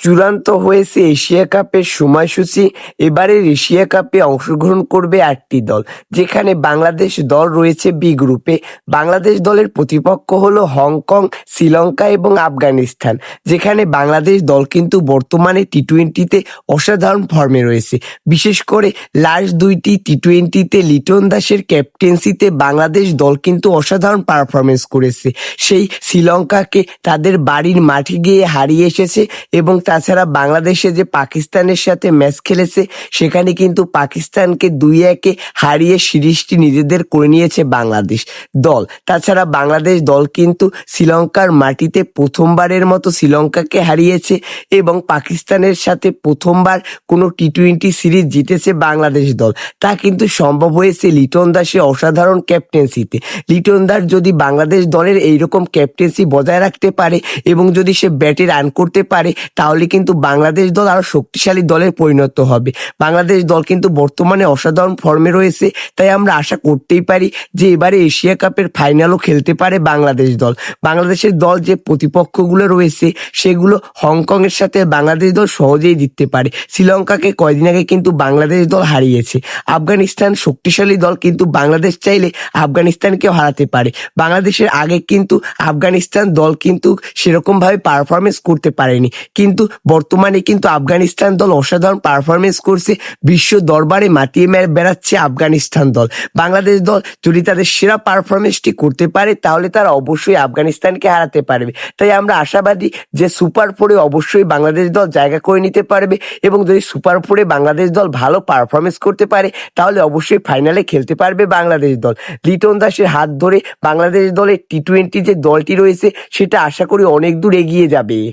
চূড়ান্ত হয়েছে এশিয়া কাপের সময়সূচি। এবারের এশিয়া কাপে অংশগ্রহণ করবে আটটি দল, যেখানে বাংলাদেশ দল রয়েছে বি গ্রুপে বাংলাদেশ দলের প্রতিপক্ষ হলো হংকং, শ্রীলঙ্কা এবং আফগানিস্তান, যেখানে বাংলাদেশ দল কিন্তু বর্তমানে টি টোয়েন্টিতে অসাধারণ ফর্মে রয়েছে। বিশেষ করে লাস্ট দুইটি টি টোয়েন্টিতে লিটন দাসের ক্যাপ্টেন্সিতে বাংলাদেশ দল কিন্তু অসাধারণ পারফরমেন্স করেছে। সেই শ্রীলঙ্কাকে তাদের বাড়ির মাঠে গিয়ে হারিয়ে এসেছে এবং তাছাড়া বাংলাদেশে যে পাকিস্তানের সাথে ম্যাচ খেলেছে, সেখানে কিন্তু পাকিস্তানকে দুই একে হারিয়ে সিরিজটি নিজেদের করে নিয়েছে বাংলাদেশ দল। তাছাড়া বাংলাদেশ দল কিন্তু শ্রীলঙ্কার মাটিতে প্রথমবারের মতো শ্রীলঙ্কাকে হারিয়েছে এবং পাকিস্তানের সাথে প্রথমবার কোনো টি টোয়েন্টি সিরিজ জিতেছে বাংলাদেশ দল। তা কিন্তু সম্ভব হয়েছে লিটন দাসের অসাধারণ ক্যাপ্টেন্সিতে লিটন দাস যদি বাংলাদেশ দলের এইরকম ক্যাপ্টেন্সি বজায় রাখতে পারে এবং যদি সে ব্যাটে রান করতে পারে, তাহলে কিন্তু বাংলাদেশ দল আরও শক্তিশালী দলে পরিণত হবে। বাংলাদেশ দল কিন্তু বর্তমানে অসাধারণ ফর্মে রয়েছে। তাই আমরা আশা করতেই পারি যে এবারে এশিয়া কাপের ফাইনালও খেলতে পারে বাংলাদেশ দল। বাংলাদেশের দল যে প্রতিপক্ষগুলো রয়েছে, সেগুলো হংকং এর সাথে বাংলাদেশ দল সহজেই জিততে পারে। শ্রীলঙ্কাকে কয়দিন আগে কিন্তু বাংলাদেশ দল হারিয়েছে। আফগানিস্তান শক্তিশালী দল কিন্তু বাংলাদেশ চাইলে আফগানিস্তানকেও হারাতে পারে। বাংলাদেশের আগে কিন্তু আফগানিস্তান দল কিন্তু সেরকমভাবে পারফরমেন্স করতে পারেনি। কিন্তু বর্তমানে কিন্তু আফগানিস্তান দল অসাধারণ পারফরমেন্স করছে, বিশ্ব দরবারে মাতিয়ে মে- বেড়াচ্ছে আফগানিস্তান দল। বাংলাদেশ দল যদি তাদের সেরা পারফরমেন্সটি করতে পারে, তাহলে তারা অবশ্যই আফগানিস্তানকে হারাতে পারবে। তাই আমরা আশাবাদী যে সুপার ফোরে অবশ্যই বাংলাদেশ দল জায়গা করে নিতে পারবে এবং যদি সুপার ফোরে বাংলাদেশ দল ভালো পারফরমেন্স করতে পারে, তাহলে অবশ্যই ফাইনালে খেলতে পারবে বাংলাদেশ দল। লিটন দাসের হাত ধরে বাংলাদেশ দলের টি টোয়েন্টি যে দলটি রয়েছে, সেটা আশা করি অনেক দূর এগিয়ে যাবে।